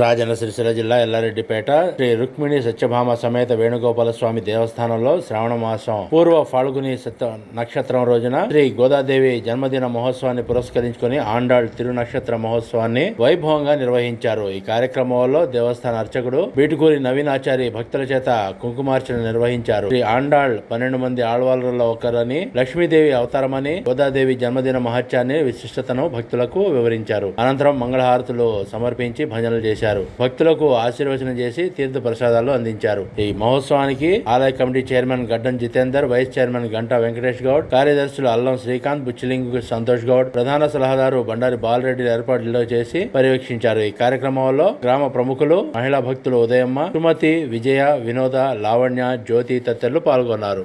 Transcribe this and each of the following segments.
రాజన్న సిరిసిల్ల జిల్లా ఎల్లారెడ్డిపేట శ్రీ రుక్మిణి సత్యభామ సమేత వేణుగోపాల స్వామి దేవస్థానంలో శ్రావణ మాసం పూర్వ ఫాల్గుని సత్య నక్షత్రం రోజున శ్రీ గోదాదేవి జన్మదిన మహోత్సవాన్ని పురస్కరించుకుని ఆండాళ్ తిరునక్షత్ర మహోత్సవాన్ని వైభవంగా నిర్వహించారు. ఈ కార్యక్రమంలో దేవస్థాన అర్చకుడు బీటుకూరి నవీనాచారి భక్తుల చేత కుంకుమార్చన నిర్వహించారు. శ్రీ ఆండాళ్ పన్నెండు మంది ఆళ్వాళ్ళలో ఒకరని లక్ష్మీదేవి అవతారమని గోదాదేవి జన్మదిన మహత్యాన్ని విశిష్టతను భక్తులకు వివరించారు. అనంతరం మంగళహారతులు సమర్పించి భజనలు చేశారు. భక్తులకు ఆశీర్వచనం చేసి తీర్థ ప్రసాదాలు అందించారు. ఈ మహోత్సవానికి ఆలయ committee chairman Gaddam Jitender vice chairman Ganta Venkatesh Goud కార్యదర్శులు అల్లం శ్రీకాంత్ బుచ్చిలింగ్ సంతోష్ గౌడ్ ప్రధాన సలహాదారు బండారి బాలరెడ్డి ఏర్పాట్లు చేసి పర్యవేక్షించారు. ఈ కార్యక్రమంలో గ్రామ ప్రముఖులు మహిళా భక్తులు ఉదయమ్మ సుమతి విజయ వినోద లావణ్య జ్యోతి తదితరులు పాల్గొన్నారు.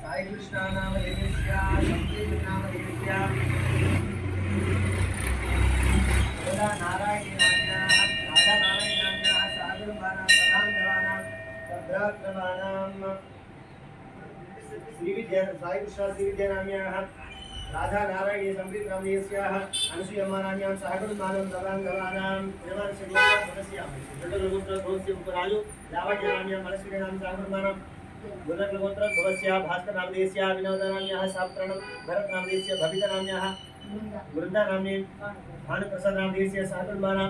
సాయి కృష్ణ నామ దేవిస్య నామ దేవిస్య వేదా నారాయణి నామ్యాః రాధా నారాయణి నామ్యాః సాగురుమానాం రాధానారాయణీ భద్రాక్రమానాం అనుసూయమానాన్యాం విద్యా సాయి కృష్ణ శ్రీ విద్యా నామ్యాః రాధా నారాయణి సంప్రీత నామదేస్యాః అనసూయమ్మ నామ్యాం సాగురుమానాం ప్రధానవానాం વૃંદા નામની ભાનુપ્રસાદ નામ દેશિયા સાગર મારા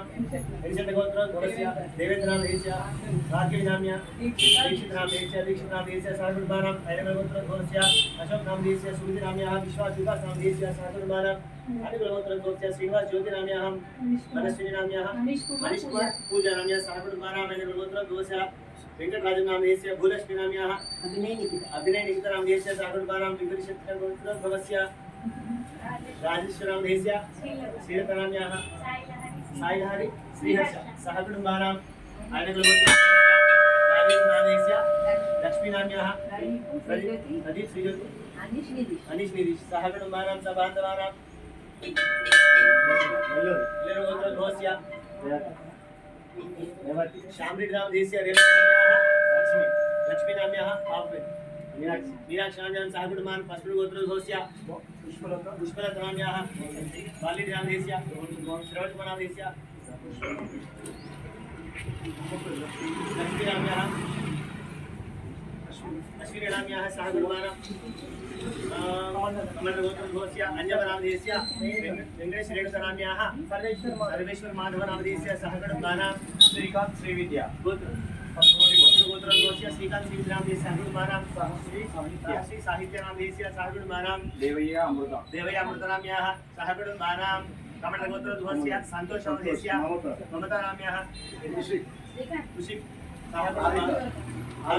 હરિચંદ્ર ગોત્ર ગોરસિયા દેવેન્દ્ર નામ દેશિયા રાકેશ નામ્યા દીક્ષિત નામ દેશિયા દીક્ષિત નામ દેશિયા સાગર મારા ભૈરવ ગોત્ર ગોરસિયા અશોક નામ દેશિયા સૂર્ય નામ્યા વિશ્વાસ વિકાસ નામ દેશિયા સાગર મારા અનુગ્રહ ગોત્ર ગોરસિયા શ્રીનિવાસ જ્યોતિ નામ્યા મનસ્વિની નામ્યા મનીષ કુમાર પૂજા નામ્યા સાગર મારા ભૈરવ ગોત્ર ગોરસિયા వెంకటరాజు నామ చేసే భూలక్ష్మి నామ్యా అభినయ నిఖిత అభినయ నిఖిత నామ చేసే సాగుడు బారాం వెంకటేశ్వర గోత్ర భవస్య राजेश्वरं भेस्या श्रीतनान्याः सायिलहरि श्रीहर्ष सहकुटुम्बानाम् आनकुलवत्या लक्ष्मीनाम्याः प्रदीप श्रीज्योति अनीश निधीश सहकुटुम्बानां सबान्धवानां घोष्या शामरीग्राम देशीय लक्ष्मी लक्ष्मीनाम्याः पापे मीनाक्षी मीनाक्षी नाम्यां सहकुटुम्बान् पशुगोत्रघोष्या पुष्पलतान्याः बाल्यजनादेश्या श्रवणवनादेश्या लक्ष्मीराम्याः अश्विनाम यहाँ साधुमानमोत्रघोष्य अञ्जवनामधेस्य वेङ्कटेश्वरेणुतनाम्याः सर्वेश्वरमाधवनामधेस्य सहगणमाना श्रीकान्त श्रीविद्या। गोत्रघोष्य श्रीकान्त श्रीविद्यामधेस्य सहगुणमानां श्री साहित्यनामधेस्य सहगुणमानां देवय्या अमृता। देवय्या अमृतनाम्याः सहगुणमानां कमलगोत्रध्वस्य सन्तोषमधेस्य ममतानाम्याः कृषि कृषि सहगुणमानां